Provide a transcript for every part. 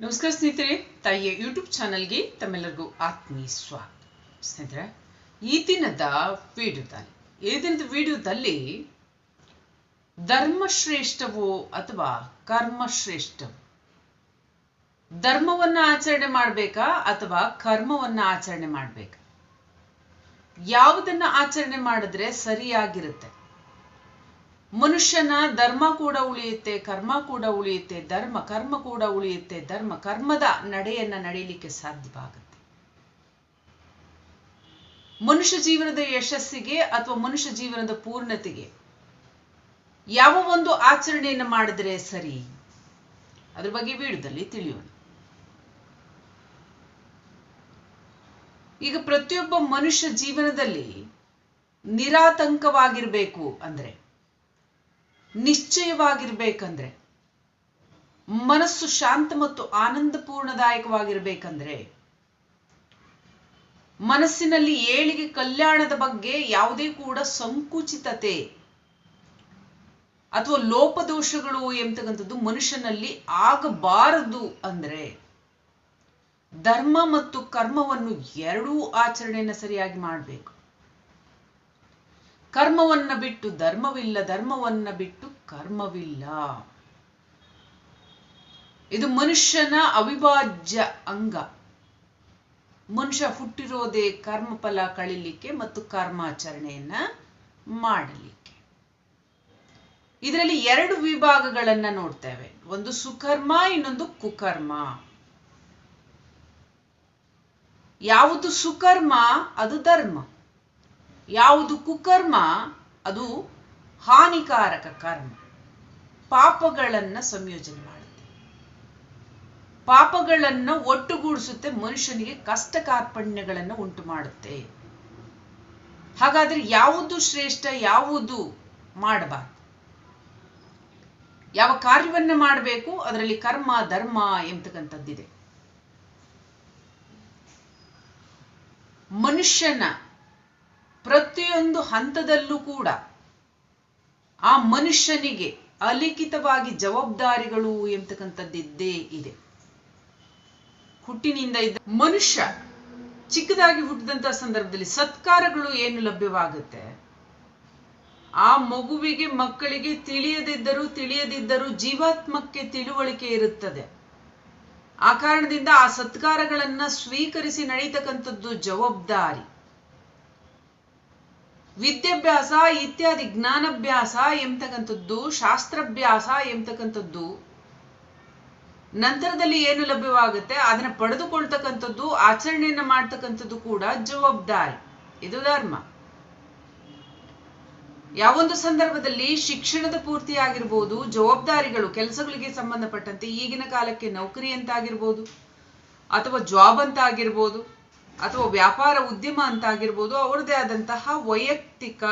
ನಮಸ್ಕಾರ ಸ್ನೇಹಿತರೆ, ತಾಯಿಯ ಯೂಟ್ಯೂಬ್ ಚಾನಲ್ಗೆ ತಮ್ಮೆಲ್ಲರಿಗೂ ಆತ್ಮೀಯ ಸ್ವಾಗತ. ಸ್ನೇಹಿತರೆ, ಈ ದಿನದ ವಿಡಿಯೋದಲ್ಲಿ, ಈ ದಿನದ ವಿಡಿಯೋದಲ್ಲಿ ಧರ್ಮಶ್ರೇಷ್ಠವೋ ಅಥವಾ ಕರ್ಮಶ್ರೇಷ್ಠವೋ ಧರ್ಮವನ್ನ ಆಚರಣೆ ಮಾಡಬೇಕಾ ಅಥವಾ ಕರ್ಮವನ್ನ ಆಚರಣೆ ಮಾಡಬೇಕಾ? ಯಾವುದನ್ನ ಆಚರಣೆ ಮಾಡಿದ್ರೆ ಸರಿಯಾಗಿರುತ್ತೆ? ಮನುಷ್ಯನ ಧರ್ಮ ಕೂಡ ಉಳಿಯುತ್ತೆ, ಕರ್ಮ ಕೂಡ ಉಳಿಯುತ್ತೆ, ಧರ್ಮ, ಕರ್ಮ ಕೂಡ ಉಳಿಯುತ್ತೆ, ಧರ್ಮ, ಕರ್ಮದ ನಡೆಯನ್ನ ನಡೆಯಲಿಕ್ಕೆ ಸಾಧ್ಯವಾಗುತ್ತೆ. ಮನುಷ್ಯ ಜೀವನದ ಯಶಸ್ಸಿಗೆ ಅಥವಾ ಮನುಷ್ಯ ಜೀವನದ ಪೂರ್ಣತೆಗೆ ಯಾವ ಒಂದು ಆಚರಣೆಯನ್ನು ಮಾಡಿದ್ರೆ ಸರಿ? ಅದ್ರ ಬಗ್ಗೆ ವಿಡಿಯೋದಲ್ಲಿ ತಿಳಿಯೋಣ. ಈಗ ಪ್ರತಿಯೊಬ್ಬ ಮನುಷ್ಯ ಜೀವನದಲ್ಲಿ ನಿರಾತಂಕವಾಗಿರ್ಬೇಕು ಅಂದ್ರೆ ನಿಶ್ಚಯವಾಗಿರ್ಬೇಕಂದ್ರೆ, ಮನಸ್ಸು ಶಾಂತ ಮತ್ತು ಆನಂದಪೂರ್ಣದಾಯಕವಾಗಿರ್ಬೇಕಂದ್ರೆ, ಮನಸ್ಸಿನಲ್ಲಿ ಏಳಿಗೆ ಕಲ್ಯಾಣದ ಬಗ್ಗೆ ಯಾವುದೇ ಕೂಡ ಸಂಕುಚಿತತೆ ಅಥವಾ ಲೋಪದೋಷಗಳು ಎಂಬತಕ್ಕಂಥದ್ದು ಮನುಷ್ಯನಲ್ಲಿ ಆಗಬಾರದು ಅಂದ್ರೆ, ಧರ್ಮ ಮತ್ತು ಕರ್ಮವನ್ನು ಎರಡೂ ಆಚರಣೆಯನ್ನು ಸರಿಯಾಗಿ ಮಾಡಬೇಕು. ಕರ್ಮವನ್ನ ಬಿಟ್ಟು ಧರ್ಮವಿಲ್ಲ, ಧರ್ಮವನ್ನ ಬಿಟ್ಟು ಕರ್ಮವಿಲ್ಲ. ಇದು ಮನುಷ್ಯನ ಅವಿಭಾಜ್ಯ ಅಂಗ. ಮನುಷ್ಯ ಹುಟ್ಟಿರೋದೇ ಕರ್ಮಫಲ ಕಳಿಲಿಕ್ಕೆ ಮತ್ತು ಕರ್ಮಾಚರಣೆಯನ್ನ ಮಾಡಲಿಕ್ಕೆ. ಇದರಲ್ಲಿ ಎರಡು ವಿಭಾಗಗಳನ್ನ ನೋಡ್ತೇವೆ. ಒಂದು ಸುಕರ್ಮ, ಇನ್ನೊಂದು ಕುಕರ್ಮ. ಯಾವುದು ಸುಕರ್ಮ, ಅದು ಧರ್ಮ. ಯಾವುದು ಕುಕರ್ಮ, ಅದು ಹಾನಿಕಾರಕ ಕರ್ಮ. ಪಾಪಗಳನ್ನ ಸಂಯೋಜನೆ ಮಾಡುತ್ತೆ. ಪಾಪಗಳನ್ನ ಒಟ್ಟುಗೂಡಿಸುತ್ತೆ, ಮನುಷ್ಯನಿಗೆ ಕಷ್ಟ ಕಾರ್ಪಣ್ಯಗಳನ್ನು ಉಂಟು ಮಾಡುತ್ತೆ. ಹಾಗಾದ್ರೆ ಯಾವುದು ಶ್ರೇಷ್ಠ, ಯಾವುದು ಮಾಡಬಾರ್ದು? ಯಾವ ಕಾರ್ಯವನ್ನ ಮಾಡಬೇಕು, ಅದರಲ್ಲಿ ಕರ್ಮ, ಧರ್ಮ ಎಂಬತಕ್ಕಂಥದ್ದಿದೆ. ಮನುಷ್ಯನ ಪ್ರತಿಯೊಂದು ಹಂತದಲ್ಲೂ ಕೂಡ ಆ ಮನುಷ್ಯನಿಗೆ ಅಲಿಖಿತವಾಗಿ ಜವಾಬ್ದಾರಿಗಳು ಎಂತಕ್ಕಂಥದ್ದಿದ್ದೇ ಇದೆ. ಹುಟ್ಟಿನಿಂದ ಇದ್ದ ಮನುಷ್ಯ ಚಿಕ್ಕದಾಗಿ ಹುಟ್ಟಿದಂತಹ ಸಂದರ್ಭದಲ್ಲಿ ಸತ್ಕಾರಗಳು ಏನು ಲಭ್ಯವಾಗುತ್ತೆ? ಆ ಮಗುವಿಗೆ, ಮಕ್ಕಳಿಗೆ ತಿಳಿಯದಿದ್ದರೂ ತಿಳಿಯದಿದ್ದರೂ ಜೀವಾತ್ಮಕ್ಕೆ ತಿಳುವಳಿಕೆ ಇರುತ್ತದೆ. ಆ ಕಾರಣದಿಂದ ಆ ಸತ್ಕಾರಗಳನ್ನ ಸ್ವೀಕರಿಸಿ ನಡೀತಕ್ಕಂಥದ್ದು ಜವಾಬ್ದಾರಿ. ವಿದ್ಯಾಭ್ಯಾಸ ಇತ್ಯಾದಿ ಜ್ಞಾನಾಭ್ಯಾಸ ಎಂಬತಕ್ಕಂಥದ್ದು ಶಾಸ್ತ್ರಾಭ್ಯಾಸ ಎಂಬತಕ್ಕಂಥದ್ದು ನಂತರದಲ್ಲಿ ಏನು ಲಭ್ಯವಾಗುತ್ತೆ? ಅದನ್ನ ಪಡೆದುಕೊಳ್ತಕ್ಕಂಥದ್ದು, ಆಚರಣೆಯನ್ನ ಮಾಡ್ತಕ್ಕಂಥದ್ದು ಕೂಡ ಜವಾಬ್ದಾರಿ. ಇದು ಧರ್ಮ. ಯಾವೊಂದು ಸಂದರ್ಭದಲ್ಲಿ ಶಿಕ್ಷಣದ ಪೂರ್ತಿ ಆಗಿರ್ಬೋದು, ಜವಾಬ್ದಾರಿಗಳು, ಕೆಲಸಗಳಿಗೆ ಸಂಬಂಧಪಟ್ಟಂತೆ ಈಗಿನ ಕಾಲಕ್ಕೆ ನೌಕರಿ ಅಂತ ಆಗಿರ್ಬೋದು, ಅಥವಾ ಜಾಬ್ ಅಂತ ಆಗಿರ್ಬೋದು ಅಥವಾ ವ್ಯಾಪಾರ ಉದ್ಯಮ ಅಂತ ಆಗಿರ್ಬೋದು ಅವರದೇ ಆದಂತಹ ವೈಯಕ್ತಿಕ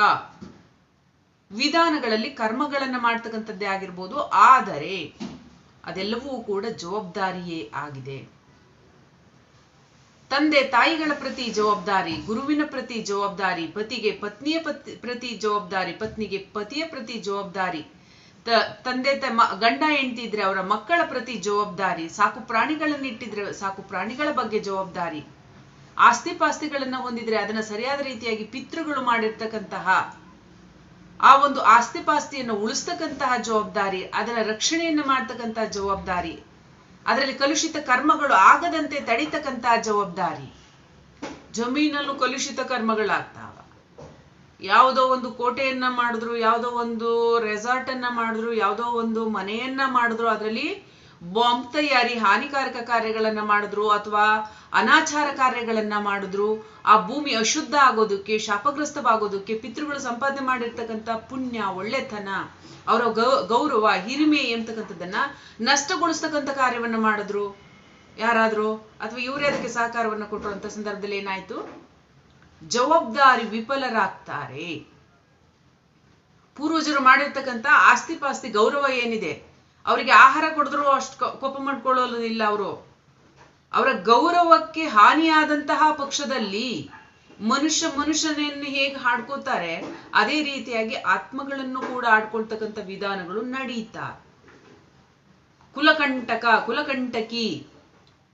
ವಿಧಾನಗಳಲ್ಲಿ ಕರ್ಮಗಳನ್ನ ಮಾಡ್ತಕ್ಕಂಥದ್ದೇ ಆಗಿರ್ಬೋದು. ಆದರೆ, ಅದೆಲ್ಲವೂ ಕೂಡ ಜವಾಬ್ದಾರಿಯೇ ಆಗಿದೆ. ತಂದೆ ತಾಯಿಗಳ ಪ್ರತಿ ಜವಾಬ್ದಾರಿ, ಗುರುವಿನ ಪ್ರತಿ ಜವಾಬ್ದಾರಿ, ಪತಿಗೆ ಪತ್ನಿಯ ಪತಿ, ಪ್ರತಿ ಜವಾಬ್ದಾರಿ, ಪತ್ನಿಗೆ ಪತಿಯ ಪ್ರತಿ ಜವಾಬ್ದಾರಿ ತಂದೆ ತಮ್ಮ ಗಂಡ ಹೆಂಡ್ತಿದ್ರೆ ಅವರ ಮಕ್ಕಳ ಪ್ರತಿ ಜವಾಬ್ದಾರಿ, ಸಾಕು ಪ್ರಾಣಿಗಳನ್ನಿಟ್ಟಿದ್ರೆ ಸಾಕು ಪ್ರಾಣಿಗಳ ಬಗ್ಗೆ ಜವಾಬ್ದಾರಿ. ಆಸ್ತಿ ಪಾಸ್ತಿಗಳನ್ನ ಹೊಂದಿದ್ರೆ ಅದನ್ನ ಸರಿಯಾದ ರೀತಿಯಾಗಿ ಪಿತೃಗಳು ಮಾಡಿರ್ತಕ್ಕಂತಹ ಆ ಒಂದು ಆಸ್ತಿ ಪಾಸ್ತಿಯನ್ನು ಉಳಿಸ್ತಕ್ಕಂತಹ ಜವಾಬ್ದಾರಿ ಅದರ ರಕ್ಷಣೆಯನ್ನು ಮಾಡ್ತಕ್ಕಂತಹ ಜವಾಬ್ದಾರಿ, ಅದರಲ್ಲಿ ಕಲುಷಿತ ಕರ್ಮಗಳು ಆಗದಂತೆ ತಡಿತಕ್ಕಂತಹ ಜವಾಬ್ದಾರಿ ಜಮೀನಲ್ಲೂ ಕಲುಷಿತ ಕರ್ಮಗಳಾಗ್ತಾವ. ಯಾವುದೋ ಒಂದು ಕೋಟೆಯನ್ನ ಮಾಡಿದ್ರು, ಯಾವುದೋ ಒಂದು ರೆಸಾರ್ಟ್ ಅನ್ನ ಮಾಡಿದ್ರು, ಯಾವುದೋ ಒಂದು ಮನೆಯನ್ನ ಮಾಡಿದ್ರು, ಅದರಲ್ಲಿ ಬಾಂಬ್ ತಯಾರಿ ಹಾನಿಕಾರಕ ಕಾರ್ಯಗಳನ್ನ ಮಾಡಿದ್ರು ಅಥವಾ ಅನಾಚಾರ ಕಾರ್ಯಗಳನ್ನ ಮಾಡಿದ್ರು, ಆ ಭೂಮಿ ಅಶುದ್ಧ ಆಗೋದಕ್ಕೆ, ಶಾಪಗ್ರಸ್ತವಾಗೋದಕ್ಕೆ, ಪಿತೃಗಳು ಸಂಪಾದನೆ ಮಾಡಿರ್ತಕ್ಕಂಥ ಪುಣ್ಯ, ಒಳ್ಳೆತನ, ಅವರ ಗೌರವ, ಹಿರಿಮೆ ಎಂಬತಕ್ಕಂಥದ್ದನ್ನ ನಷ್ಟಗೊಳಿಸ್ತಕ್ಕಂಥ ಕಾರ್ಯವನ್ನ ಮಾಡಿದ್ರು. ಯಾರಾದ್ರೂ? ಅಥವಾ ಇವರೇ ಅದಕ್ಕೆ ಸಹಕಾರವನ್ನ ಕೊಟ್ಟರು ಅಂತ ಸಂದರ್ಭದಲ್ಲಿ ಏನಾಯ್ತು? ಜವಾಬ್ದಾರಿ ವಿಫಲರಾಗ್ತಾರೆ. ಪೂರ್ವಜರು ಮಾಡಿರ್ತಕ್ಕಂಥ ಆಸ್ತಿ ಪಾಸ್ತಿ ಗೌರವ ಏನಿದೆ? ಅವರಿಗೆ ಆಹಾರ ಕೊಡಿದ್ರು ಅಷ್ಟು ಕೋಪ ಮಾಡ್ಕೊಳ್ಳೋದಿಲ್ಲ ಅವರು. ಅವರ ಗೌರವಕ್ಕೆ ಹಾನಿಯಾದಂತಹ ಪಕ್ಷದಲ್ಲಿ ಮನುಷ್ಯ ಮನುಷ್ಯನನ್ನು ಹೇಗೆ ಹಾಡ್ಕೋತಾರೆ ಅದೇ ರೀತಿಯಾಗಿ ಆತ್ಮಗಳನ್ನು ಕೂಡ ಆಡ್ಕೊಳ್ತಕ್ಕಂಥ ವಿಧಾನಗಳು ನಡೀತಾ. ಕುಲಕಂಟಕ, ಕುಲಕಂಟಕಿ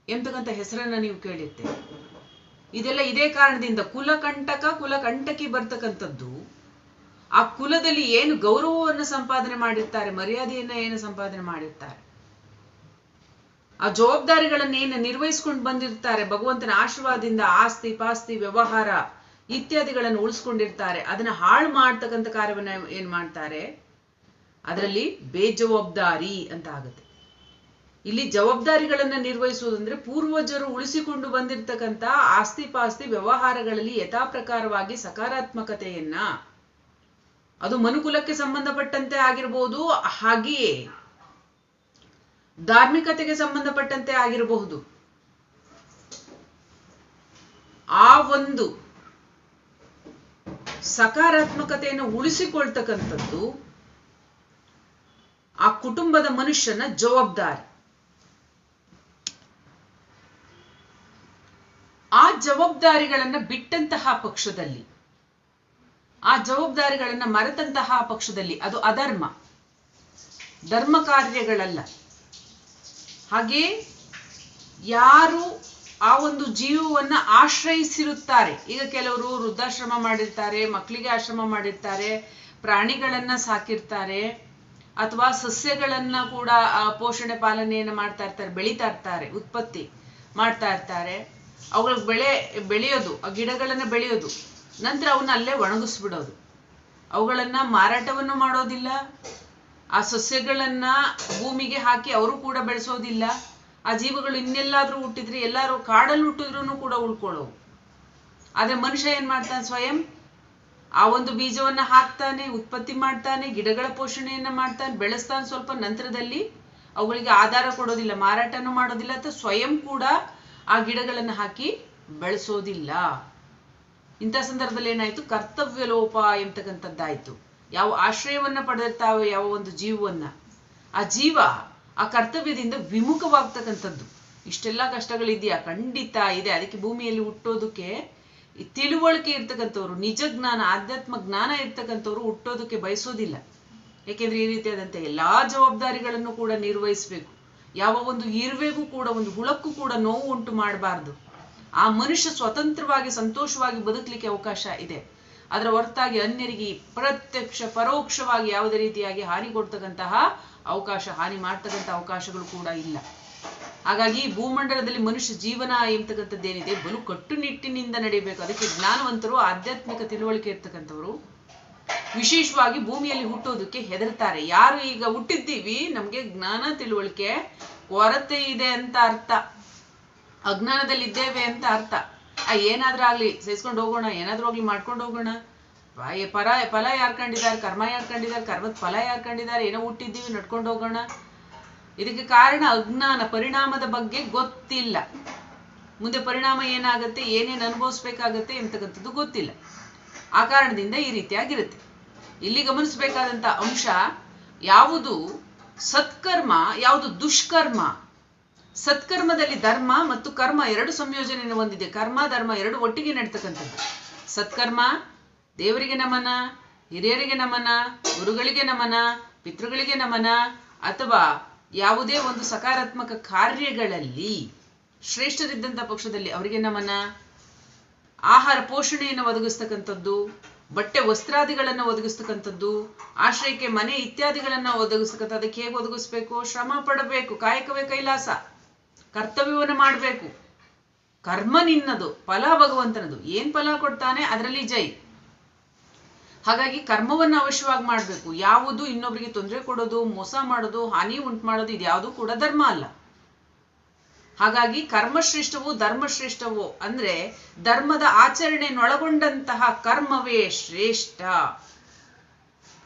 ಎಂತಕ್ಕಂಥ ಹೆಸರನ್ನ ನೀವು ಕೇಳಿದ್ದೆ ಇದೆಲ್ಲ ಇದೇ ಕಾರಣದಿಂದ ಕುಲಕಂಟಕ, ಕುಲಕಂಟಕಿ ಬರ್ತಕ್ಕಂಥದ್ದು ಆ ಕುಲದಲ್ಲಿ ಏನು ಗೌರವವನ್ನು ಸಂಪಾದನೆ ಮಾಡಿರ್ತಾರೆ, ಮರ್ಯಾದೆಯನ್ನ ಏನು ಸಂಪಾದನೆ ಮಾಡಿರ್ತಾರೆ? ಆ ಜವಾಬ್ದಾರಿಗಳನ್ನ ಏನು ನಿರ್ವಹಿಸ್ಕೊಂಡು ಬಂದಿರ್ತಾರೆ, ಭಗವಂತನ ಆಶೀರ್ವಾದದಿಂದ ಆಸ್ತಿ, ಪಾಸ್ತಿ, ವ್ಯವಹಾರ ಇತ್ಯಾದಿಗಳನ್ನು ಉಳಿಸ್ಕೊಂಡಿರ್ತಾರೆ, ಅದನ್ನ ಹಾಳು ಮಾಡ್ತಕ್ಕಂಥ ಕಾರ್ಯವನ್ನ ಏನ್ ಮಾಡ್ತಾರೆ? ಅದರಲ್ಲಿ ಬೇಜವಾಬ್ದಾರಿ ಅಂತ ಆಗುತ್ತೆ. ಇಲ್ಲಿ ಜವಾಬ್ದಾರಿಗಳನ್ನ ನಿರ್ವಹಿಸುವುದಂದ್ರೆ ಪೂರ್ವಜರು ಉಳಿಸಿಕೊಂಡು ಬಂದಿರತಕ್ಕಂತ ಆಸ್ತಿ, ಪಾಸ್ತಿ, ವ್ಯವಹಾರಗಳಲ್ಲಿ ಯಥಾಪ್ರಕಾರವಾಗಿ ಸಕಾರಾತ್ಮಕತೆಯನ್ನ ಅದು ಮನುಕುಲಕ್ಕೆ ಸಂಬಂಧಪಟ್ಟಂತೆ ಆಗಿರಬಹುದು ಹಾಗೆಯೇ ಧಾರ್ಮಿಕತೆಗೆ ಸಂಬಂಧಪಟ್ಟಂತೆ ಆಗಿರಬಹುದು. ಆ ಒಂದು ಸಕಾರಾತ್ಮಕತೆಯನ್ನು ಉಳಿಸಿಕೊಳ್ತಕ್ಕಂಥದ್ದು ಆ ಕುಟುಂಬದ ಮನುಷ್ಯನ ಜವಾಬ್ದಾರಿ. ಆ ಜವಾಬ್ದಾರಿಗಳನ್ನ ಬಿಟ್ಟಂತಹ ಪಕ್ಷದಲ್ಲಿ ಆ ಜವಾಬ್ದಾರಿಗಳನ್ನ ಮರೆತಂತಹ ಪಕ್ಷದಲ್ಲಿ ಅದು ಅಧರ್ಮ. ಧರ್ಮ ಕಾರ್ಯಗಳಲ್ಲ. ಹಾಗೆ ಯಾರು ಆ ಒಂದು ಜೀವವನ್ನ ಆಶ್ರಯಿಸಿರುತ್ತಾರೆ. ಈಗ ಕೆಲವರು ವೃದ್ಧಾಶ್ರಮ ಮಾಡಿರ್ತಾರೆ, ಮಕ್ಕಳಿಗೆ ಆಶ್ರಮ ಮಾಡಿರ್ತಾರೆ, ಪ್ರಾಣಿಗಳನ್ನ ಸಾಕಿರ್ತಾರೆ, ಅಥವಾ ಸಸ್ಯಗಳನ್ನ ಕೂಡ ಪೋಷಣೆ ಪಾಲನೆಯನ್ನು ಮಾಡ್ತಾ ಇರ್ತಾರೆ, ಬೆಳೀತಾ ಇರ್ತಾರೆ, ಉತ್ಪತ್ತಿ ಮಾಡ್ತಾ ಇರ್ತಾರೆ. ಅವುಗಳ ಬೆಳೆ, ಬೆಳೆಯೋದು, ಆ ಗಿಡಗಳನ್ನ ಬೆಳೆಯೋದು. ನಂತರ ಅವನ್ನ ಅಲ್ಲೇ ಒಣಗಿಸ್ಬಿಡೋದು. ಅವುಗಳನ್ನ ಮಾರಾಟವನ್ನು ಮಾಡೋದಿಲ್ಲ. ಆ ಸಸ್ಯಗಳನ್ನ ಭೂಮಿಗೆ ಹಾಕಿ ಅವರು ಕೂಡ ಬೆಳೆಸೋದಿಲ್ಲ. ಆ ಜೀವಗಳು ಇನ್ನೆಲ್ಲಾದ್ರೂ ಹುಟ್ಟಿದ್ರೆ ಎಲ್ಲಾರು ಕಾಡಲ್ಲಿ ಹುಟ್ಟಿದ್ರು ಕೂಡ ಉಳ್ಕೊಳ್ಳೋವು. ಆದ್ರೆ ಮನುಷ್ಯ ಏನ್ ಮಾಡ್ತಾನೆ ಸ್ವಯಂ? ಆ ಒಂದು ಬೀಜವನ್ನ ಹಾಕ್ತಾನೆ, ಉತ್ಪತ್ತಿ ಮಾಡ್ತಾನೆ, ಗಿಡಗಳ ಪೋಷಣೆಯನ್ನ ಮಾಡ್ತಾನೆ, ಬೆಳೆಸ್ತಾನೆ ಸ್ವಲ್ಪ ನಂತರದಲ್ಲಿ ಅವುಗಳಿಗೆ ಆಧಾರ ಕೊಡೋದಿಲ್ಲ, ಮಾರಾಟನೂ ಮಾಡೋದಿಲ್ಲ, ಅಥವಾ ಸ್ವಯಂ ಕೂಡ ಆ ಗಿಡಗಳನ್ನ ಹಾಕಿ ಬೆಳೆಸೋದಿಲ್ಲ. ಇಂಥ ಸಂದರ್ಭದಲ್ಲಿ ಏನಾಯ್ತು? ಕರ್ತವ್ಯ ಲೋಪ ಎಂತಕ್ಕಂಥದ್ದಾಯ್ತು ಯಾವ ಆಶ್ರಯವನ್ನ ಪಡೆದಿರ್ತಾವೆ, ಯಾವ ಒಂದು ಜೀವವನ್ನ. ಆ ಜೀವ ಆ ಕರ್ತವ್ಯದಿಂದ ವಿಮುಖವಾಗ್ತಕ್ಕಂಥದ್ದು. ಇಷ್ಟೆಲ್ಲ ಕಷ್ಟಗಳಿದೆಯಾ? ಖಂಡಿತ ಇದೆ. ಅದಕ್ಕೆ ಭೂಮಿಯಲ್ಲಿ ಹುಟ್ಟೋದಕ್ಕೆ ತಿಳುವಳಿಕೆ ಇರ್ತಕ್ಕಂಥವ್ರು, ನಿಜ ಜ್ಞಾನ, ಆಧ್ಯಾತ್ಮ ಜ್ಞಾನ ಇರ್ತಕ್ಕಂಥವ್ರು ಹುಟ್ಟೋದಕ್ಕೆ ಬಯಸೋದಿಲ್ಲ. ಯಾಕೆಂದ್ರೆ ಈ ರೀತಿಯಾದಂಥ ಎಲ್ಲಾ ಜವಾಬ್ದಾರಿಗಳನ್ನು ಕೂಡ ನಿರ್ವಹಿಸಬೇಕು. ಯಾವ ಒಂದು ಇರುವೆಗೂ ಕೂಡ, ಒಂದು ಹುಳಕ್ಕೂ ಕೂಡ ನೋವು ಉಂಟು ಮಾಡಬಾರ್ದು. ಆ ಮನುಷ್ಯ ಸ್ವತಂತ್ರವಾಗಿ, ಸಂತೋಷವಾಗಿ ಬದುಕಲಿಕ್ಕೆ ಅವಕಾಶ ಇದೆ. ಅದರ ಹೊರತಾಗಿ ಅನ್ಯರಿಗೆ ಪ್ರತ್ಯಕ್ಷ, ಪರೋಕ್ಷವಾಗಿ ಯಾವುದೇ ರೀತಿಯಾಗಿ ಹಾನಿ ಕೊಡ್ತಕ್ಕಂತಹ ಅವಕಾಶ, ಹಾನಿ ಮಾಡ್ತಕ್ಕಂಥ ಅವಕಾಶಗಳು ಕೂಡ ಇಲ್ಲ. ಹಾಗಾಗಿ ಭೂಮಂಡಲದಲ್ಲಿ ಮನುಷ್ಯ ಜೀವನ ಎಂತಕ್ಕಂಥದ್ದೇನಿದೆ ಬಲು ಕಟ್ಟುನಿಟ್ಟಿನಿಂದ ನಡೆಯಬೇಕು. ಅದಕ್ಕೆ ಜ್ಞಾನವಂತರು, ಆಧ್ಯಾತ್ಮಿಕ ತಿಳುವಳಿಕೆ ಇರ್ತಕ್ಕಂಥವ್ರು ವಿಶೇಷವಾಗಿ ಭೂಮಿಯಲ್ಲಿ ಹುಟ್ಟೋದಕ್ಕೆ ಹೆದರ್ತಾರೆ. ಯಾರು ಈಗ ಹುಟ್ಟಿದ್ದೀವಿ, ನಮ್ಗೆ ಜ್ಞಾನ, ತಿಳುವಳಿಕೆ ಕೊರತೆ ಇದೆ ಅಂತ ಅರ್ಥ. ಅಜ್ಞಾನದಲ್ಲಿ ಇದ್ದೇವೆ ಅಂತ ಅರ್ಥ. ಆ, ಏನಾದ್ರೂ ಆಗ್ಲಿ ಸಹಿಸ್ಕೊಂಡು ಹೋಗೋಣ, ಏನಾದ್ರೂ ಹೋಗ್ಲಿ ಮಾಡ್ಕೊಂಡು ಹೋಗೋಣ. ಪರ, ಫಲ ಯಾರ್ಕೊಂಡಿದ್ದಾರೆ ಕರ್ಮ ಯಾರ್ಕೊಂಡಿದ್ದಾರೆ ಕರ್ಮದ ಫಲ ಯಾರ್ಕೊಂಡಿದ್ದಾರೆ ಏನೋ ಹುಟ್ಟಿದ್ದೀವಿ, ನಡ್ಕೊಂಡು ಹೋಗೋಣ. ಇದಕ್ಕೆ ಕಾರಣ ಅಜ್ಞಾನ, ಪರಿಣಾಮದ ಬಗ್ಗೆ ಗೊತ್ತಿಲ್ಲ. ಮುಂದೆ ಪರಿಣಾಮ ಏನಾಗುತ್ತೆ, ಏನೇನು ಅನುಭವಿಸ್ಬೇಕಾಗತ್ತೆ ಎಂತಕ್ಕಂಥದ್ದು ಗೊತ್ತಿಲ್ಲ. ಆ ಕಾರಣದಿಂದ ಈ ರೀತಿಯಾಗಿರುತ್ತೆ. ಇಲ್ಲಿ ಗಮನಿಸಬೇಕಾದಂತ ಅಂಶ ಯಾವುದು? ಸತ್ಕರ್ಮ, ಯಾವುದು ದುಷ್ಕರ್ಮ? ಸತ್ಕರ್ಮದಲ್ಲಿ ಧರ್ಮ ಮತ್ತು ಕರ್ಮ ಎರಡು ಸಂಯೋಜನೆಯನ್ನು ಹೊಂದಿದೆ. ಕರ್ಮ, ಧರ್ಮ ಎರಡು ಒಟ್ಟಿಗೆ ನಡ್ತಕ್ಕಂಥದ್ದು. ಸತ್ಕರ್ಮ, ದೇವರಿಗೆ ನಮನ, ಹಿರಿಯರಿಗೆ ನಮನ, ಗುರುಗಳಿಗೆ ನಮನ, ಪಿತೃಗಳಿಗೆ ನಮನ ಅಥವಾ ಯಾವುದೇ ಒಂದು ಸಕಾರಾತ್ಮಕ ಕಾರ್ಯಗಳಲ್ಲಿ ಶ್ರೇಷ್ಠರಿದ್ದಂಥ ಪಕ್ಷದಲ್ಲಿ ಅವರಿಗೆ ನಮನ, ಆಹಾರ ಪೋಷಣೆಯನ್ನು ಒದಗಿಸ್ತಕ್ಕಂಥದ್ದು, ಬಟ್ಟೆ ವಸ್ತ್ರಾದಿಗಳನ್ನು ಒದಗಿಸ್ತಕ್ಕಂಥದ್ದು, ಆಶ್ರಯಕ್ಕೆ ಮನೆ ಇತ್ಯಾದಿಗಳನ್ನು ಒದಗಿಸ್ತಕ್ಕಂಥದ್ದು. ಹೇಗೆ ಒದಗಿಸ್ಬೇಕು? ಶ್ರಮ ಪಡಬೇಕು, ಕಾಯಕವೇ ಕೈಲಾಸ. ಕರ್ತವ್ಯವನ್ನು ಮಾಡಬೇಕು. ಕರ್ಮ ನಿನ್ನದು, ಫಲ ಭಗವಂತನದು. ಏನ್ ಫಲ ಕೊಡ್ತಾನೆ ಅದರಲ್ಲಿ ಜೈ. ಹಾಗಾಗಿ ಕರ್ಮವನ್ನು ಅವಶ್ಯವಾಗಿ ಮಾಡಬೇಕು. ಯಾವುದು ಇನ್ನೊಬ್ರಿಗೆ ತೊಂದರೆ ಕೊಡೋದು, ಮೋಸ ಮಾಡೋದು, ಹಾನಿ ಉಂಟು ಮಾಡೋದು ಇದ್ಯಾವುದು ಕೂಡ ಧರ್ಮ ಅಲ್ಲ. ಹಾಗಾಗಿ ಕರ್ಮಶ್ರೇಷ್ಠವೋ, ಧರ್ಮಶ್ರೇಷ್ಠವೋ ಅಂದ್ರೆ ಧರ್ಮದ ಆಚರಣೆಯನ್ನೊಳಗೊಂಡಂತಹ ಕರ್ಮವೇ ಶ್ರೇಷ್ಠ.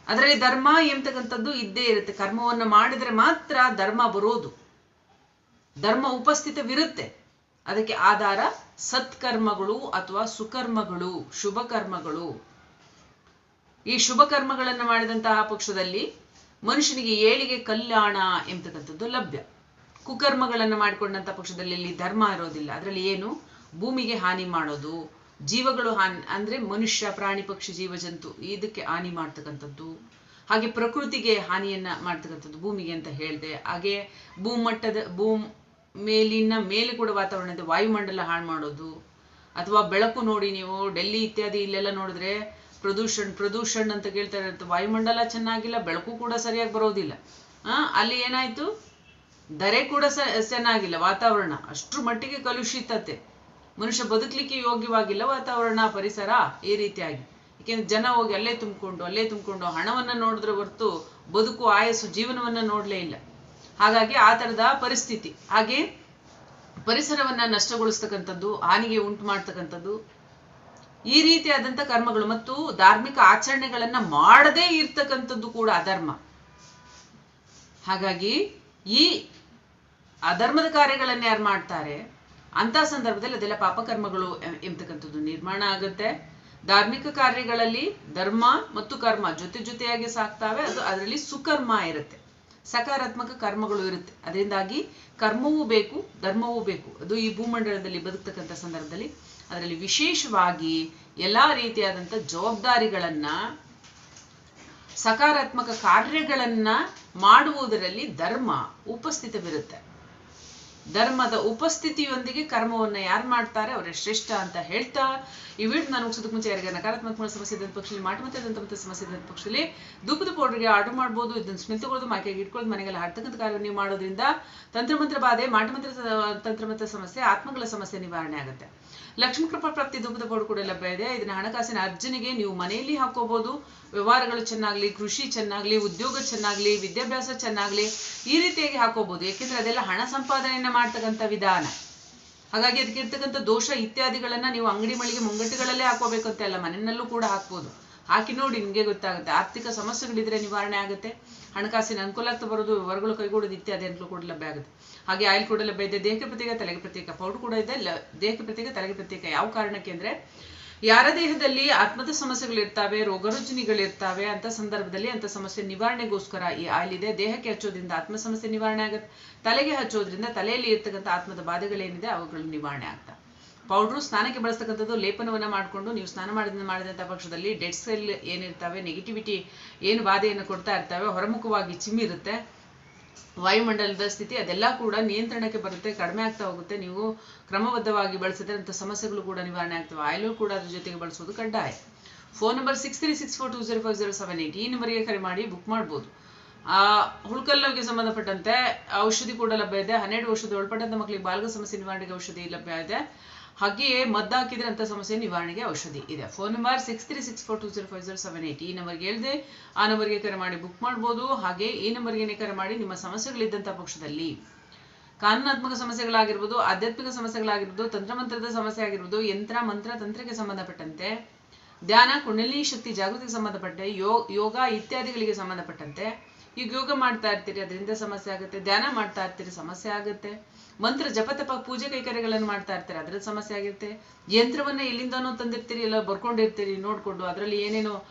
ಅದರಲ್ಲಿ ಧರ್ಮ ಎಂತಕ್ಕಂಥದ್ದು ಇದ್ದೇ ಇರುತ್ತೆ. ಕರ್ಮವನ್ನು ಮಾಡಿದ್ರೆ ಮಾತ್ರ ಧರ್ಮ ಬರೋದು. ಧರ್ಮ ಉಪಸ್ಥಿತವಿರುತ್ತೆ. ಅದಕ್ಕೆ ಆಧಾರ ಸತ್ಕರ್ಮಗಳು ಅಥವಾ ಸುಕರ್ಮಗಳು ಶುಭ ಕರ್ಮಗಳು ಈ ಶುಭ ಕರ್ಮಗಳನ್ನು ಮಾಡಿದಂತಹ ಪಕ್ಷದಲ್ಲಿ ಮನುಷ್ಯನಿಗೆ ಏಳಿಗೆ ಕಲ್ಯಾಣ ಎಂಬತಕ್ಕಂಥದ್ದು ಲಭ್ಯ. ಕುಕರ್ಮಗಳನ್ನು ಮಾಡಿಕೊಂಡಂಥ ಪಕ್ಷದಲ್ಲಿ ಇಲ್ಲಿ ಧರ್ಮ ಇರೋದಿಲ್ಲ. ಅದರಲ್ಲಿ ಏನು? ಭೂಮಿಗೆ ಹಾನಿ ಮಾಡೋದು, ಜೀವಗಳು ಹಾನಿ, ಅಂದ್ರೆ ಮನುಷ್ಯ, ಪ್ರಾಣಿ, ಪಕ್ಷಿ ಜೀವ ಜಂತು ಇದಕ್ಕೆ ಹಾನಿ ಮಾಡ್ತಕ್ಕಂಥದ್ದು. ಹಾಗೆ ಪ್ರಕೃತಿಗೆ ಹಾನಿಯನ್ನ ಮಾಡ್ತಕ್ಕಂಥದ್ದು ಭೂಮಿಗೆ ಅಂತ ಹೇಳಿದೆ. ಹಾಗೆ ಭೂಮಟ್ಟದ, ಭೂಮ್ ಮೇಲಿನ ಮೇಲೆ ಕೂಡ ವಾತಾವರಣ ಇದೆ ವಾಯುಮಂಡಲ ಹಾಳು ಮಾಡೋದು, ಅಥವಾ ಬೆಳಕು ನೋಡಿ ನೀವು ಡೆಲ್ಲಿ ಇತ್ಯಾದಿ ಇಲ್ಲೆಲ್ಲ ನೋಡಿದ್ರೆ ಪ್ರದೂಷಣ್ ಪ್ರದೂಷಣ್ ಅಂತ ಕೇಳ್ತಾರೆ ಇರುತ್ತೆ ವಾಯುಮಂಡಲ ಚೆನ್ನಾಗಿಲ್ಲ, ಬೆಳಕು ಕೂಡ ಸರಿಯಾಗಿ ಬರೋದಿಲ್ಲ. ಆ, ಅಲ್ಲಿ ಏನಾಯ್ತು? ದರೆ ಕೂಡ ಚೆನ್ನಾಗಿಲ್ಲ ವಾತಾವರಣ. ಅಷ್ಟ್ರ ಮಟ್ಟಿಗೆ ಕಲುಷಿತತೆ. ಮನುಷ್ಯ ಬದುಕಲಿಕ್ಕೆ ಯೋಗ್ಯವಾಗಿಲ್ಲ ವಾತಾವರಣ, ಪರಿಸರ ಈ ರೀತಿಯಾಗಿ. ಯಾಕೆಂದ್ರೆ ಜನ ಹೋಗಿ ಅಲ್ಲೇ ತುಂಬಿಕೊಂಡು ಅಲ್ಲೇ ತುಂಬಿಕೊಂಡು ಹಣವನ್ನ ನೋಡಿದ್ರೆ ಹೊರತು ಬದುಕು, ಆಯಸ್ಸು, ಜೀವನವನ್ನ ನೋಡ್ಲೇ ಇಲ್ಲ. ಹಾಗಾಗಿ ಆ ತರದ ಪರಿಸ್ಥಿತಿ. ಹಾಗೆ ಪರಿಸರವನ್ನ ನಷ್ಟಗೊಳಿಸ್ತಕ್ಕಂಥದ್ದು, ಹಾನಿಗೆ ಉಂಟು ಮಾಡ್ತಕ್ಕಂಥದ್ದು, ಈ ರೀತಿಯಾದಂಥ ಕರ್ಮಗಳು ಮತ್ತು ಧಾರ್ಮಿಕ ಆಚರಣೆಗಳನ್ನ ಮಾಡದೇ ಇರ್ತಕ್ಕಂಥದ್ದು ಕೂಡ ಅಧರ್ಮ. ಹಾಗಾಗಿ ಈ ಅಧರ್ಮದ ಕಾರ್ಯಗಳನ್ನ ಯಾರು ಮಾಡ್ತಾರೆ? ಅಂತ ಸಂದರ್ಭದಲ್ಲಿ ಅದೆಲ್ಲ ಪಾಪಕರ್ಮಗಳು ಎಂಬತಕ್ಕಂಥದ್ದು ನಿರ್ಮಾಣ ಆಗುತ್ತೆ. ಧಾರ್ಮಿಕ ಕಾರ್ಯಗಳಲ್ಲಿ ಧರ್ಮ ಮತ್ತು ಕರ್ಮ ಜೊತೆ ಜೊತೆಯಾಗಿ ಸಾಕ್ತಾವೆ. ಅದು ಅದರಲ್ಲಿ ಸುಕರ್ಮ ಇರುತ್ತೆ. ಸಕಾರಾತ್ಮಕ ಕರ್ಮಗಳು ಇರುತ್ತೆ. ಅದರಿಂದಾಗಿ ಕರ್ಮವೂ ಬೇಕು, ಧರ್ಮವೂ ಬೇಕು. ಅದು ಈ ಭೂಮಂಡಲದಲ್ಲಿ ಬದುಕ್ತಕ್ಕಂಥ ಸಂದರ್ಭದಲ್ಲಿ ಅದರಲ್ಲಿ ವಿಶೇಷವಾಗಿ ಎಲ್ಲಾ ರೀತಿಯಾದಂಥ ಜವಾಬ್ದಾರಿಗಳನ್ನ, ಸಕಾರಾತ್ಮಕ ಕಾರ್ಯಗಳನ್ನ ಮಾಡುವುದರಲ್ಲಿ ಧರ್ಮ ಉಪಸ್ಥಿತವಿರುತ್ತೆ. ಧರ್ಮದ ಉಪಸ್ಥಿತಿಯೊಂದಿಗೆ ಕರ್ಮವನ್ನ ಯಾರು ಮಾಡ್ತಾರೆ, ಅವರೇ ಶ್ರೇಷ್ಠ ಅಂತ ಹೇಳ್ತಾ, ಈ ವಿಡಿಯೋ ನಾನು ಮುಗಿಸೋದಕ್ಕೆ ಮುಂಚೆ ಯಾರಿಗೆ ನಕಾರಾತ್ಮಕ ಸಮಸ್ಯೆ ಇದ್ದಂಥ ಪಕ್ಷದಲ್ಲಿ ಮಾಟ ಮತ್ತೆ ದಂತ ಸಮಸ್ಯೆ ಇದ್ದಂಥ ಪಕ್ಷದಲ್ಲಿ ಧೂಪದ ಪೌಡ್ರಿಗೆ ಆರ್ಡರ್ ಮಾಡ್ಬೋದು, ಇದನ್ನು ಸ್ಮಿತಗೊಳ್ಳೋದು ಮಾಕೆಗೆ ಇಟ್ಕೊಳ್ಳೋದು ಮನೆಗೆಲ್ಲ ಹಾಡ್ತಕ್ಕಂಥ ಕಾರ್ಯ ನೀವು ಮಾಡೋದ್ರಿಂದ ತಂತ್ರಮಂತ್ರ ಬಾಧೆ, ಮಾಟಮಂತ್ರ ತಂತ್ರಮಂತ್ರ ಸಮಸ್ಯೆ, ಆತ್ಮಗಳ ಸಮಸ್ಯೆ ನಿವಾರಣೆ ಆಗುತ್ತೆ. ಲಕ್ಷ್ಮೀ ಕೃಪಾ ಪ್ರಾಪ್ತಿ ಧೂಪದ ಬೋರ್ಡ್ ಕೂಡ ಲಭ್ಯ ಇದೆ. ಇದನ್ನ ಹಣಕಾಸಿನ ಅರ್ಜನೆಗೆ ನೀವು ಮನೆಯಲ್ಲಿ ಹಾಕೋಬಹುದು ವ್ಯವಹಾರಗಳು ಚೆನ್ನಾಗ್ಲಿ, ಕೃಷಿ ಚೆನ್ನಾಗ್ಲಿ, ಉದ್ಯೋಗ ಚೆನ್ನಾಗ್ಲಿ, ವಿದ್ಯಾಭ್ಯಾಸ ಚೆನ್ನಾಗ್ಲಿ ಈ ರೀತಿಯಾಗಿ ಹಾಕೋಬಹುದು ಯಾಕೆಂದ್ರೆ ಅದೆಲ್ಲ ಹಣ ಸಂಪಾದನೆಯನ್ನ ಮಾಡ್ತಕ್ಕಂತ ವಿಧಾನ. ಹಾಗಾಗಿ ಅದಕ್ಕೆ ಇರ್ತಕ್ಕಂಥ ದೋಷ ಇತ್ಯಾದಿಗಳನ್ನ ನೀವು ಅಂಗಡಿ ಮಳಿಗೆ ಮುಂಗಟ್ಟುಗಳಲ್ಲೇ ಅಂತ ಅಲ್ಲ, ಮನೆಯಲ್ಲೂ ಕೂಡ ಹಾಕ್ಬೋದು. ಹಾಕಿ ನೋಡಿ ನಿಮಗೆ ಗೊತ್ತಾಗುತ್ತೆ. ಆರ್ಥಿಕ ಸಮಸ್ಯೆಗಳಿದ್ರೆ ನಿವಾರಣೆ ಆಗುತ್ತೆ. ಹಣಕಾಸಿನ ಅನುಕೂಲ ಆಗ್ತಾ ಬರೋದು ವ್ಯವಹಾರಗಳು ಕೈಗೂಡೋದು ಇತ್ಯಾದಿ ಅನುಕೂಲ ಕೂಡ ಲಭ್ಯ ಆಗುತ್ತೆ. ಹಾಗೆ ಆಯಿಲ್ ಕೂಡ ಲಭ್ಯ ಇದೆ. ದೇಹಕ್ಕೆ ಪ್ರತ್ಯೇಕ, ತಲೆಗೆ ಪ್ರತ್ಯೇಕ ಪೌಡರ್ ಕೂಡ ಇದೆ. ಲ- ದೇಹಕ್ಕೆ ಪ್ರತ್ಯೇಕ, ತಲೆಗೆ ಪ್ರತ್ಯೇಕ ಯಾವ ಕಾರಣಕ್ಕೆ ಅಂದ್ರೆ ಯಾರ ದೇಹದಲ್ಲಿ ಆತ್ಮದ ಸಮಸ್ಯೆಗಳಿರ್ತಾವೆ, ರೋಗರುಜಿನಿಗಳಿರ್ತಾವೆ ಅಂತ ಸಂದರ್ಭದಲ್ಲಿ ಅಂತ ಸಮಸ್ಯೆ ನಿವಾರಣೆಗೋಸ್ಕರ ಈ ಆಯಿಲ್ ಇದೆ. ದೇಹಕ್ಕೆ ಹಚ್ಚೋದ್ರಿಂದ ಆತ್ಮ ಸಮಸ್ಯೆ ನಿವಾರಣೆ ಆಗುತ್ತೆ. ತಲೆಗೆ ಹಚ್ಚೋದ್ರಿಂದ ತಲೆಯಲ್ಲಿ ಇರ್ತಕ್ಕಂಥ ಆತ್ಮದ ಬಾಧೆಗಳೇನಿದೆ, ಅವುಗಳು ನಿವಾರಣೆ ಆಗ್ತವೆ. ಪೌಡ್ರು ಸ್ನಾನಕ್ಕೆ ಬಳಸ್ತಕ್ಕಂಥದ್ದು ಲೇಪನವನ್ನ ಮಾಡಿಕೊಂಡು ನೀವು ಸ್ನಾನ ಮಾಡಿದ ಮಾಡಿದಂಥ ಪಕ್ಷದಲ್ಲಿ ಡೆಡ್ ಸೆಲ್ ಏನಿರ್ತವೆ ನೆಗೆಟಿವಿಟಿ ಏನು ಬಾಧೆಯನ್ನು ಕೊಡ್ತಾ ಇರ್ತವೆ, ಹೊರಮುಖವಾಗಿ ಚಿಮ್ಮಿರುತ್ತೆ ವಾಯುಮಂಡಲದ ಸ್ಥಿತಿ ಅದೆಲ್ಲ ಕೂಡ ನಿಯಂತ್ರಣಕ್ಕೆ ಬರುತ್ತೆ, ಕಡಿಮೆ ಆಗ್ತಾ ಹೋಗುತ್ತೆ. ನೀವು ಕ್ರಮಬದ್ಧವಾಗಿ ಬಳಸಿದ್ರೆ ಅಂತ ಸಮಸ್ಯೆಗಳು ಕೂಡ ನಿವಾರಣೆ ಆಗ್ತವೆ. ಆಯಿಲು ಕೂಡ ಅದ್ರ ಜೊತೆಗೆ ಬಳಸೋದು ಕಡ್ಡಾಯ. Phone number six three six four two zero five zero seven eight ಈ ನಂಬರ್ಗೆ ಕರೆ ಮಾಡಿ ಬುಕ್ ಮಾಡ್ಬೋದು. ಆ, ಹುಳ್ಕಲ್ಲವಿಗೆ ಸಂಬಂಧಪಟ್ಟಂತೆ ಔಷಧಿ ಕೂಡ ಲಭ್ಯ ಇದೆ. ಹನ್ನೆರಡು ವರ್ಷದ ಒಳಪಟ್ಟಂತ ಮಕ್ಕಳಿಗೆ ಬಾಲ್ಗ ಸಮಸ್ಯೆ ನಿವಾರಣೆಗೆ ಔಷಧಿ ಲಭ್ಯ ಇದೆ. ಹಾಗೆಯೇ ಮದ್ದು ಹಾಕಿದ್ರೆ ಅಂತ ಸಮಸ್ಯೆ, ನಿವಾರಣೆಗೆ ಔಷಧಿ ಇದೆ. Phone number six three six four two zero five zero seven eight ಈ ನಂಬರ್ಗೆ ಹೇಳಿದೆ, ಆ ನಂಬರ್ಗೆ ಕರೆ ಮಾಡಿ ಬುಕ್ ಮಾಡ್ಬೋದು. ಹಾಗೆ ಈ ನಂಬರ್ಗೆ ಕರೆ ಮಾಡಿ ನಿಮ್ಮ ಸಮಸ್ಯೆಗಳಿದ್ದಂಥ ಪಕ್ಷದಲ್ಲಿ. ಕಾನೂನಾತ್ಮಕ ಸಮಸ್ಯೆಗಳಾಗಿರ್ಬೋದು, ಆಧ್ಯಾತ್ಮಿಕ ಸಮಸ್ಯೆಗಳಾಗಿರ್ಬೋದು, ತಂತ್ರಮಂತ್ರದ ಸಮಸ್ಯೆ ಆಗಿರ್ಬೋದು ಯಂತ್ರ, ಮಂತ್ರ, ತಂತ್ರಕ್ಕೆ ಸಂಬಂಧಪಟ್ಟಂತೆ, ಧ್ಯಾನ, ಕುಂಡಲಿ, ಶಕ್ತಿ, ಜಾಗೃತಿಗೆ ಸಂಬಂಧಪಟ್ಟೆ ಯೋ, ಯೋಗ ಇತ್ಯಾದಿಗಳಿಗೆ ಸಂಬಂಧಪಟ್ಟಂತೆ, ಈಗ ಯೋಗ ಮಾಡ್ತಾ ಇರ್ತೀರಿ, ಅದರಿಂದ ಸಮಸ್ಯೆ ಆಗುತ್ತೆ. ಧ್ಯಾನ ಮಾಡ್ತಾ ಇರ್ತೀರಿ, ಸಮಸ್ಯೆ ಆಗುತ್ತೆ. ಮಂತ್ರ ಜಪ ತಪ ಪೂಜೆ ಕೈಕರ್ಯಗಳನ್ನು ಮಾಡ್ತಾ ಇರ್ತಾರೆ? ಅದ್ರಲ್ಲಿ ಸಮಸ್ಯೆ ಆಗಿರುತ್ತೆ. ಯಂತ್ರವನ್ನ ಎಲ್ಲಿಂದನೋ ತಂದಿರ್ತೀರಿ, ಇಲ್ಲ ಬರ್ಕೊಂಡಿರ್ತೀರಿ, ನೋಡ್ಕೊಂಡು ಅದರಲ್ಲಿ ಏನೇನೋ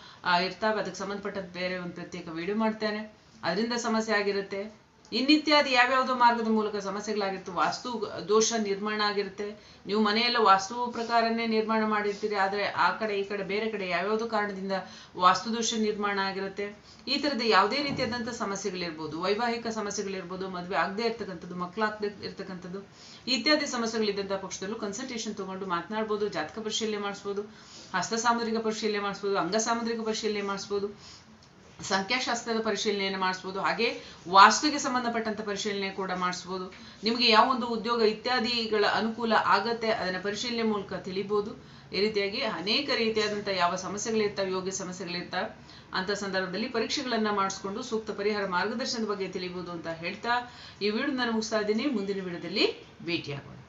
ಇರ್ತಾವೆ. ಅದಕ್ಕೆ ಸಂಬಂಧಪಟ್ಟಂತ ಬೇರೆ ಒಂದು ಪ್ರತ್ಯೇಕ ವಿಡಿಯೋ ಮಾಡ್ತೇನೆ. ಅದರಿಂದ ಸಮಸ್ಯೆ ಆಗಿರುತ್ತೆ. ಇನ್ನಿತ್ಯಾದಿ ಯಾವ್ಯಾವುದೋ ಮಾರ್ಗದ ಮೂಲಕ ಸಮಸ್ಯೆಗಳಾಗಿರುತ್ತೆ, ವಾಸ್ತು ದೋಷ ನಿರ್ಮಾಣ ಆಗಿರುತ್ತೆ. ನೀವು ಮನೆಯೆಲ್ಲ ವಾಸ್ತು ಪ್ರಕಾರನೇ ನಿರ್ಮಾಣ ಮಾಡಿರ್ತೀರಿ, ಆದ್ರೆ ಆ ಕಡೆ ಈ ಕಡೆ ಬೇರೆ ಕಡೆ ಯಾವ್ಯಾವುದೋ ಕಾರಣದಿಂದ ವಾಸ್ತು ದೋಷ ನಿರ್ಮಾಣ ಆಗಿರುತ್ತೆ. ಈ ತರದ ಯಾವುದೇ ರೀತಿಯಾದಂಥ ಸಮಸ್ಯೆಗಳಿರ್ಬೋದು, ವೈವಾಹಿಕ ಸಮಸ್ಯೆಗಳಿರ್ಬೋದು, ಮದುವೆ ಆಗದೆ ಇರ್ತಕ್ಕಂಥದ್ದು, ಮಕ್ಕಳಾಗದೆ ಇರ್ತಕ್ಕಂಥದ್ದು, ಇತ್ಯಾದಿ ಸಮಸ್ಯೆಗಳಿದ್ದಂಥ ಪಕ್ಷದಲ್ಲೂ ಕನ್ಸಲ್ಟೇಷನ್ ತಗೊಂಡು ಮಾತನಾಡ್ಬೋದು, ಜಾತಕ ಪರಿಶೀಲನೆ ಮಾಡಿಸ್ಬೋದು, ಹಸ್ತ ಸಾಮುದ್ರಿಕ ಪರಿಶೀಲನೆ ಮಾಡಿಸ್ಬೋದು, ಅಂಗ ಸಾಮುದ್ರಿಕ ಪರಿಶೀಲನೆ ಮಾಡಿಸ್ಬೋದು. ಸಂಖ್ಯಾಶಾಸ್ತ್ರದ ಪರಿಶೀಲನೆಯನ್ನು ಮಾಡಿಸ್ಬೋದು, ಹಾಗೆ ವಾಸ್ತುಗೆ ಸಂಬಂಧಪಟ್ಟಂತ ಪರಿಶೀಲನೆ ಕೂಡ ಮಾಡಿಸ್ಬೋದು. ನಿಮಗೆ ಯಾವ ಒಂದು ಉದ್ಯೋಗ ಇತ್ಯಾದಿಗಳ ಅನುಕೂಲ ಆಗತ್ತೆ ಅದನ್ನ ಪರಿಶೀಲನೆ ಮೂಲಕ ತಿಳಿಬೋದು. ಈ ರೀತಿಯಾಗಿ ಅನೇಕ ರೀತಿಯಾದಂಥ ಯಾವ ಸಮಸ್ಯೆಗಳಿರ್ತಾವೆ, ಯೋಗ್ಯ ಸಮಸ್ಯೆಗಳಿರ್ತಾವೆ, ಅಂತ ಸಂದರ್ಭದಲ್ಲಿ ಪರೀಕ್ಷೆಗಳನ್ನ ಮಾಡಿಸ್ಕೊಂಡು ಸೂಕ್ತ ಪರಿಹಾರ ಮಾರ್ಗದರ್ಶನದ ಬಗ್ಗೆ ತಿಳಿಬೋದು ಅಂತ ಹೇಳ್ತಾ ಈ ವಿಡಿಯೋ ನಾನು ಮುಗಿಸ್ತಾ ಇದ್ದೀನಿ. ಮುಂದಿನ ವಿಡಿಯೋದಲ್ಲಿ ಭೇಟಿಯಾಗೋಣ.